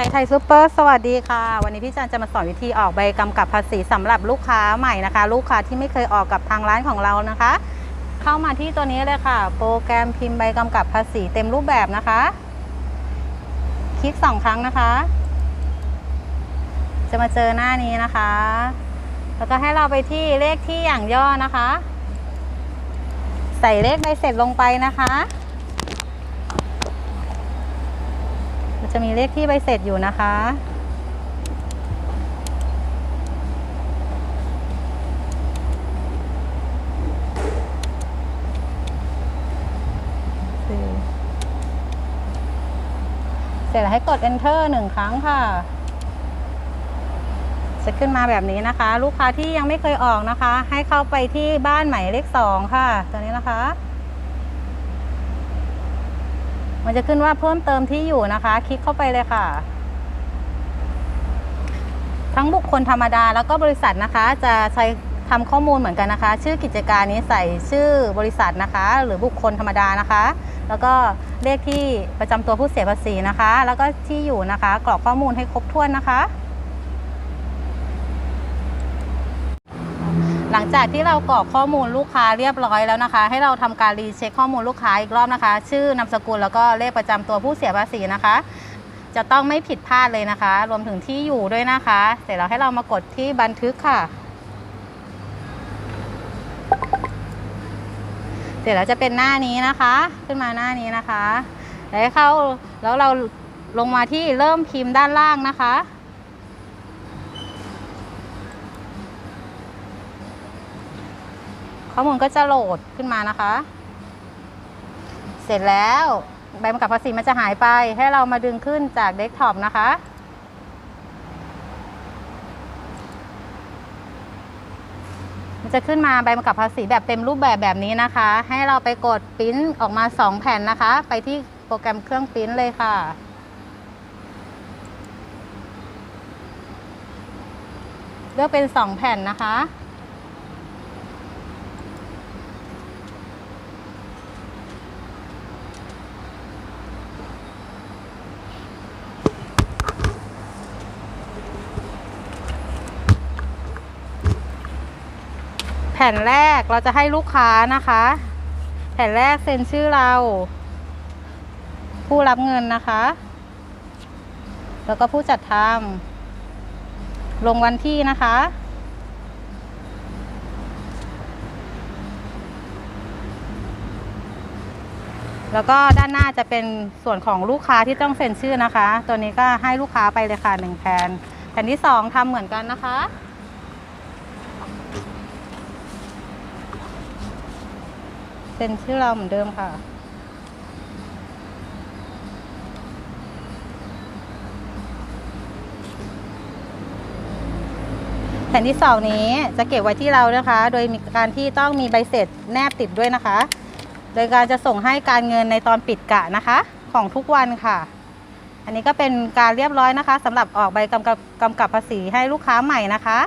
ไทยไทยซูเปอร์สวัสดีค่ะ วันนี้พี่จันจะมาสอนวิธีออกใบกำกับภาษีสำหรับลูกค้าใหม่นะคะ ลูกค้าที่ไม่เคยออกกับทางร้านของเรานะคะ เข้ามาที่ตัวนี้เลยค่ะ โปรแกรมพิมพ์ใบกำกับภาษีเต็มรูปแบบนะคะ คลิกสองครั้งนะคะ จะมาเจอหน้านี้นะคะ แล้วก็ให้เราไปที่เลขที่อย่างย่อนะคะ ใส่เลขใบเสร็จลงไปนะคะ มันจะมีเลขที่ใบเสร็จอยู่นะคะ เสร็จแล้วให้กด enter หนึ่งครั้งค่ะจะขึ้นมาแบบนี้นะคะ ลูกค้าที่ยังไม่เคยออกนะคะ ให้เข้าไปที่บ้านหมายเลขสองค่ะ ตัวนี้นะคะ มันจะขึ้นว่าเพิ่มเติมที่อยู่นะคะ คลิกเข้าไปเลยค่ะ ทั้งบุคคลธรรมดาแล้วก็บริษัทนะคะ จะใช้ทำข้อมูลเหมือนกันนะคะ ชื่อกิจการนี้ใส่ชื่อบริษัทนะคะ หรือบุคคลธรรมดานะคะ แล้วก็เลขที่ประจำตัวผู้เสียภาษีนะคะ แล้วก็ที่อยู่นะคะ กรอกข้อมูลให้ครบถ้วนนะคะ หลังจากที่เรากรอกข้อมูลลูกค้าเรียบร้อยแล้วนะคะ ให้เราทำการรีเช็คข้อมูลลูกค้าอีกรอบนะคะ ชื่อนามสกุลแล้วก็เลขประจำตัวผู้เสียภาษีนะคะ จะต้องไม่ผิดพลาดเลยนะคะ รวมถึงที่อยู่ด้วยนะคะ เสร็จแล้วให้เรามากดที่บันทึกค่ะ เสร็จแล้วจะเป็นหน้านี้นะคะ ขึ้นมาหน้านี้นะคะแล้วเข้าแล้วเราลงมาที่เริ่มพิมพ์ด้านล่างนะคะ ข้อมูลก็จะโหลดขึ้นมานะคะ เสร็จแล้วใบกำกับภาษีมันจะหายไป ให้เรามาดึงขึ้นจากเดสก์ท็อปนะคะ มันจะขึ้นมาใบกำกับภาษีแบบเต็มรูปแบบแบบนี้นะคะ ให้เราไปกดปริ้นออกมา 2 แผ่นนะคะ ไปที่โปรแกรมเครื่องปริ้นเลยค่ะเลือกเป็น 2 แผ่นนะคะ แผ่นแรกเราจะให้ลูกค้านะคะ แผ่นแรกเซ็นชื่อเรา ผู้รับเงินนะคะ แล้วก็ผู้จัดทำลงวันที่นะคะ แล้วก็ด้านหน้าจะเป็นส่วนของลูกค้าที่ต้องเซ็นชื่อนะคะ ตัวนี้ก็ให้ลูกค้าไปเลยค่ะหนึ่งแผ่นแผ่นที่สองทำเหมือนกันนะคะ ซ็นชื่อเราเหมือนเดิมค่ะ แผ่นที่สองนี้จะเก็บไว้ที่เรานะคะ โดยมีการที่ต้องมีใบเสร็จแนบติดด้วยนะคะ โดยการจะส่งให้การเงินในตอนปิดกะนะคะ ของทุกวันค่ะ อันนี้ก็เป็นการเรียบร้อยนะคะสำหรับออกใบกำกับกำกับภาษีให้ลูกค้าใหม่นะคะ